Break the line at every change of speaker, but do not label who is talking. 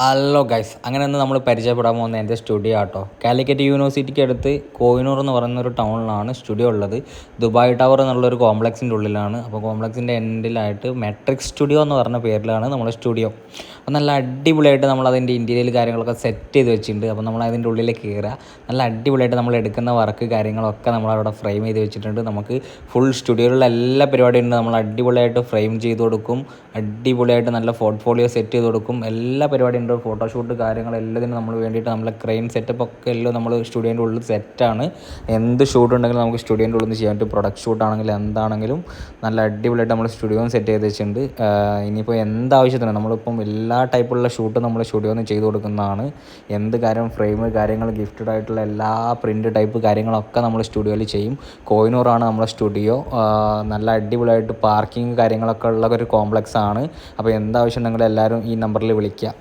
Hello guys അങ്ങനെ ഒന്ന് നമ്മൾ പരിചയപ്പെടാൻ പോകുന്ന എന്റെ സ്റ്റുഡിയോ ആട്ടോ. കാലിക്കറ്റ് യൂണിവേഴ്സിറ്റിക്ക് അടുത്ത് കോഹിനൂർ എന്ന് പറയുന്ന ഒരു ടൗണിലാണ് സ്റ്റുഡിയോ ഉള്ളത്. ദുബായ് ടവർ എന്നുള്ളൊരു കോംപ്ലക്സിന്റെ ഉള്ളിലാണ്. അപ്പോൾ കോംപ്ലക്സിന്റെ എൻഡിലായിട്ട് മെട്രിക് സ്റ്റുഡിയോ എന്ന് പറഞ്ഞ പേരിലാണ് നമ്മുടെ സ്റ്റുഡിയോ. അപ്പോൾ നല്ല അടിപൊളിയായിട്ട് നമ്മൾ അതിന്റെ ഇന്റീരിയൽ കാര്യങ്ങളൊക്കെ സെറ്റ് ചെയ്ത് വെച്ചിട്ടുണ്ട്. അപ്പോൾ നമ്മൾ അതിന്റെ ഉള്ളിൽ കയറുക. നല്ല അടിപൊളിയായിട്ട് നമ്മൾ എടുക്കുന്ന വർക്ക് കാര്യങ്ങളൊക്കെ നമ്മൾ അവിടെ ഫ്രെയിം ചെയ്ത് വെച്ചിട്ടുണ്ട്. നമുക്ക് ഫുൾ സ്റ്റുഡിയോയിലുള്ള എല്ലാ പരിപാടിയും നമ്മൾ അടിപൊളിയായിട്ട് ഫ്രെയിം ചെയ്ത് കൊടുക്കും. അടിപൊളിയായിട്ട് നല്ല പോർട്ട്ഫോളിയോ സെറ്റ് ചെയ്ത് കൊടുക്കും. എല്ലാ പരിപാടിയും ഉണ്ട് ഫോട്ടോഷൂട്ട് കാര്യങ്ങൾ എല്ലാത്തിനും നമ്മൾ വേണ്ടിയിട്ട് നമ്മളെ ക്രെയിൻ സെറ്റപ്പ് ഒക്കെ എല്ലാം നമ്മൾ സ്റ്റുഡിയോന്റെ ഉള്ളിൽ സെറ്റാണ് എന്ത് ഷൂട്ട് ഉണ്ടെങ്കിലും നമുക്ക് സ്റ്റുഡിയോന്റെ ഉള്ളിൽ നിന്ന് ചെയ്യാൻ പറ്റും. പ്രൊഡക്റ്റ് ഷൂട്ട് ആണെങ്കിലും എന്താണെങ്കിലും നല്ല അടിപൊളിയായിട്ട് നമ്മൾ സ്റ്റുഡിയോ സെറ്റ് ചെയ്ത് വെച്ചിട്ടുണ്ട്. ഇനിയിപ്പോൾ എന്താവശ്യത്തിനും നമ്മളിപ്പം എല്ലാ ടൈപ്പുള്ള ഷൂട്ടും നമ്മൾ സ്റ്റുഡിയോന്ന് ചെയ്ത് കൊടുക്കുന്നതാണ്. എന്ത് കാര്യം ഫ്രെയിം കാര്യങ്ങൾ ഗിഫ്റ്റഡ് ആയിട്ടുള്ള എല്ലാ പ്രിന്റ് ടൈപ്പ് കാര്യങ്ങളൊക്കെ നമ്മൾ സ്റ്റുഡിയോയിൽ ചെയ്യും. കോയിനൂറാണ് നമ്മളെ സ്റ്റുഡിയോ നല്ല അടിപൊളിയായിട്ട് പാർക്കിംഗ് കാര്യങ്ങളൊക്കെ ഉള്ള ഒരു കോംപ്ലക്സ് ആണ്. അപ്പോൾ എന്താവശ്യം ഉണ്ടെങ്കിലും എല്ലാവരും ഈ നമ്പറിൽ വിളിക്കുക